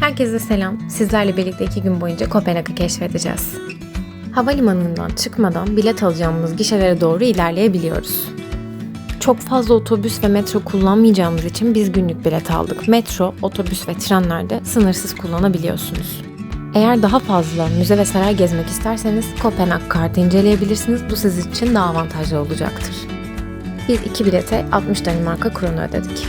Herkese selam. Sizlerle birlikte iki gün boyunca Kopenhag'ı keşfedeceğiz. Havalimanından çıkmadan bilet alacağımız gişelere doğru ilerleyebiliyoruz. Çok fazla otobüs ve metro kullanmayacağımız için biz günlük bilet aldık. Metro, otobüs ve trenlerde sınırsız kullanabiliyorsunuz. Eğer daha fazla müze ve saray gezmek isterseniz Kopenhag kartı inceleyebilirsiniz. Bu sizin için daha avantajlı olacaktır. Biz iki bilete 60 Danimarka kronu ödedik.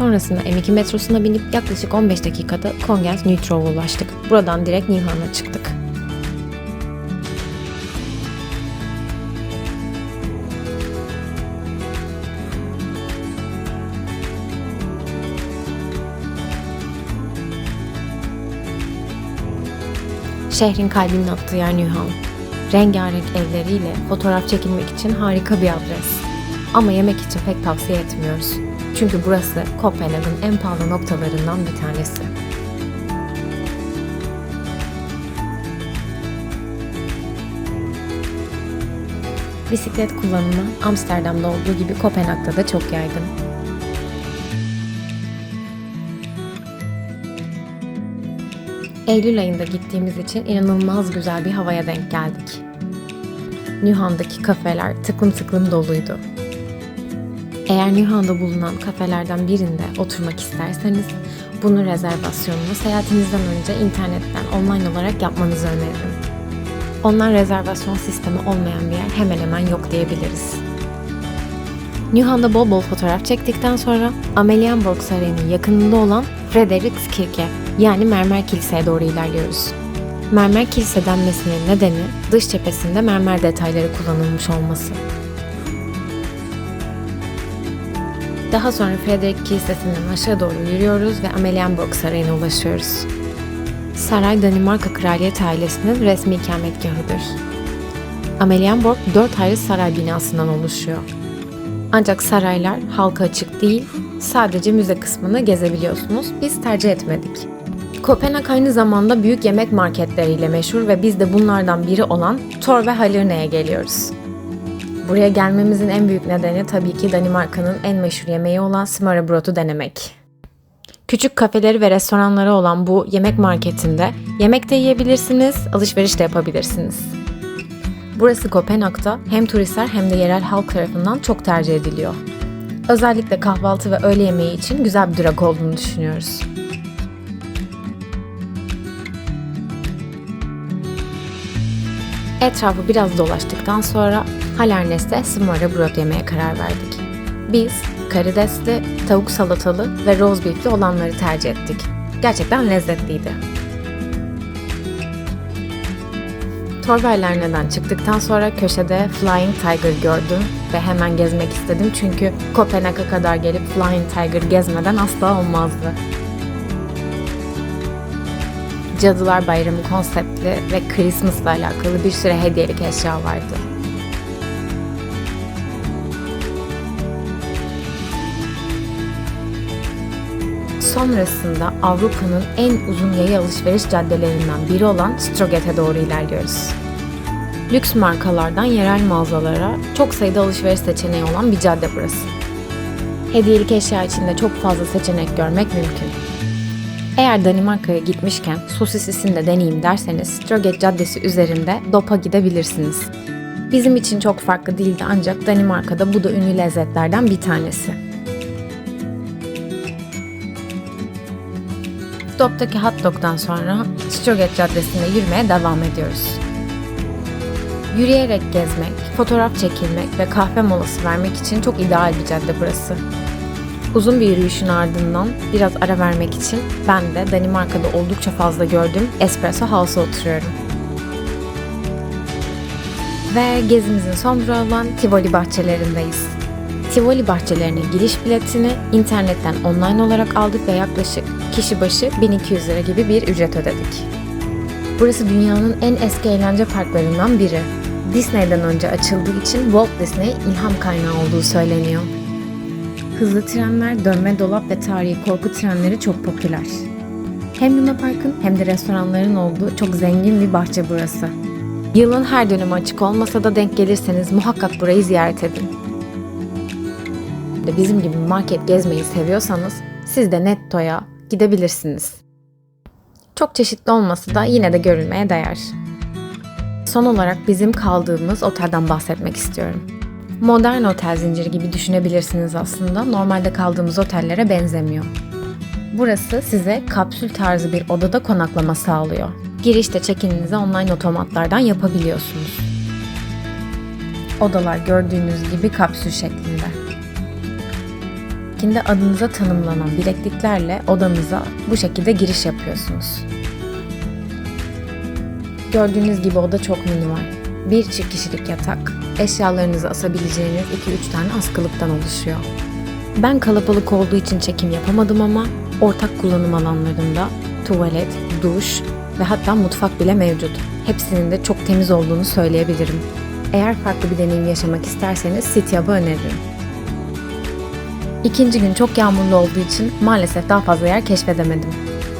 Sonrasında M2 metrosuna binip yaklaşık 15 dakikada Kongens Nytrov'a ulaştık. Buradan direkt Nyhamn'a çıktık. Şehrin kalbinin attığı yer Nyhamn. Rengarenk evleriyle fotoğraf çekilmek için harika bir adres. Ama yemek için pek tavsiye etmiyoruz. Çünkü burası Kopenhag'ın en pahalı noktalarından bir tanesi. Bisiklet kullanımı Amsterdam'da olduğu gibi Kopenhag'da da çok yaygın. Eylül ayında gittiğimiz için inanılmaz güzel bir havaya denk geldik. Nühan'daki kafeler tıklım tıklım doluydu. Eğer Nühan'da bulunan kafelerden birinde oturmak isterseniz bunu rezervasyonunu seyahatinizden önce internetten online olarak yapmanızı öneririm. Onlar rezervasyon sistemi olmayan bir yer hemen hemen yok diyebiliriz. Nühan'da bol bol fotoğraf çektikten sonra Amelienborg Sarayı'nın yakınında olan Frederikskirke yani Mermer Kilise'ye doğru ilerliyoruz. Mermer kilise denmesinin nedeni dış cephesinde mermer detayları kullanılmış olması. Daha sonra Frederick Kilisesi'nden aşağı doğru yürüyoruz ve Amelienborg Sarayı'na ulaşıyoruz. Saray Danimarka Kraliyet ailesinin resmi ikametgahıdır. Amelienborg 4 ayrı saray binasından oluşuyor. Ancak saraylar halka açık değil, sadece müze kısmını gezebiliyorsunuz. Biz tercih etmedik. Kopenhag aynı zamanda büyük yemek marketleriyle meşhur ve biz de bunlardan biri olan Tor Halirne'ye geliyoruz. Buraya gelmemizin en büyük nedeni tabii ki Danimarka'nın en meşhur yemeği olan smørrebrød'u denemek. Küçük kafeleri ve restoranları olan bu yemek marketinde yemek de yiyebilirsiniz, alışveriş de yapabilirsiniz. Burası Kopenhag'da hem turistler hem de yerel halk tarafından çok tercih ediliyor. Özellikle kahvaltı ve öğle yemeği için güzel bir durak olduğunu düşünüyoruz. Etrafı biraz dolaştıktan sonra Halernes'te smørrebrød yemeye karar verdik. Biz karidesli, tavuk salatalı ve roast beef'li olanları tercih ettik. Gerçekten lezzetliydi. Torberlerne'den çıktıktan sonra köşede Flying Tiger gördüm ve hemen gezmek istedim çünkü Kopenhag'a kadar gelip Flying Tiger gezmeden asla olmazdı. Cadılar Bayramı konseptli ve Christmas'la alakalı bir sürü hediyelik eşya vardı. Sonrasında Avrupa'nın en uzun yaya alışveriş caddelerinden biri olan Stroget'e doğru ilerliyoruz. Lüks markalardan yerel mağazalara çok sayıda alışveriş seçeneği olan bir cadde burası. Hediyelik eşya içinde çok fazla seçenek görmek mümkün. Eğer Danimarka'ya gitmişken sosisisini de deneyeyim derseniz Stroget Caddesi üzerinde Dop'a gidebilirsiniz. Bizim için çok farklı değildi ancak Danimarka'da bu da ünlü lezzetlerden bir tanesi. Dop'taki hot dog'dan sonra Stroget Caddesi'nde yürümeye devam ediyoruz. Yürüyerek gezmek, fotoğraf çekilmek ve kahve molası vermek için çok ideal bir cadde burası. Uzun bir yürüyüşün ardından biraz ara vermek için ben de Danimarka'da oldukça fazla gördüğüm Espresso House'a oturuyorum. Ve gezimizin son durağı olan Tivoli bahçelerindeyiz. Tivoli bahçelerine giriş biletini internetten online olarak aldık ve yaklaşık kişi başı 1200 lira gibi bir ücret ödedik. Burası dünyanın en eski eğlence parklarından biri. Disney'den önce açıldığı için Walt Disney ilham kaynağı olduğu söyleniyor. Hızlı trenler, dönme dolap ve tarihi korku trenleri çok popüler. Hem Luna Park'ın hem de restoranların olduğu çok zengin bir bahçe burası. Yılın her dönemi açık olmasa da denk gelirseniz muhakkak burayı ziyaret edin. Bizim gibi market gezmeyi seviyorsanız siz de Netto'ya, gidebilirsiniz. Çok çeşitli olması da yine de görülmeye değer. Son olarak bizim kaldığımız otelden bahsetmek istiyorum. Modern otel zinciri gibi düşünebilirsiniz aslında. Normalde kaldığımız otellere benzemiyor. Burası size kapsül tarzı bir odada konaklama sağlıyor. Girişte check-in'inizi online otomatlardan yapabiliyorsunuz. Odalar gördüğünüz gibi kapsül şeklinde. Kendi adınıza tanımlanan bilekliklerle odanıza bu şekilde giriş yapıyorsunuz. Gördüğünüz gibi oda çok minimal. Bir çift kişilik yatak, eşyalarınızı asabileceğiniz 2-3 tane askılıktan oluşuyor. Ben kalabalık olduğu için çekim yapamadım ama ortak kullanım alanlarında tuvalet, duş ve hatta mutfak bile mevcut. Hepsinin de çok temiz olduğunu söyleyebilirim. Eğer farklı bir deneyim yaşamak isterseniz Sityab'ı öneririm. İkinci gün çok yağmurlu olduğu için maalesef daha fazla yer keşfedemedim.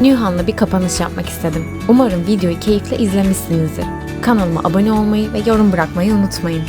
Newhan'la bir kapanış yapmak istedim. Umarım videoyu keyifle izlemişsinizdir. Kanalıma abone olmayı ve yorum bırakmayı unutmayın.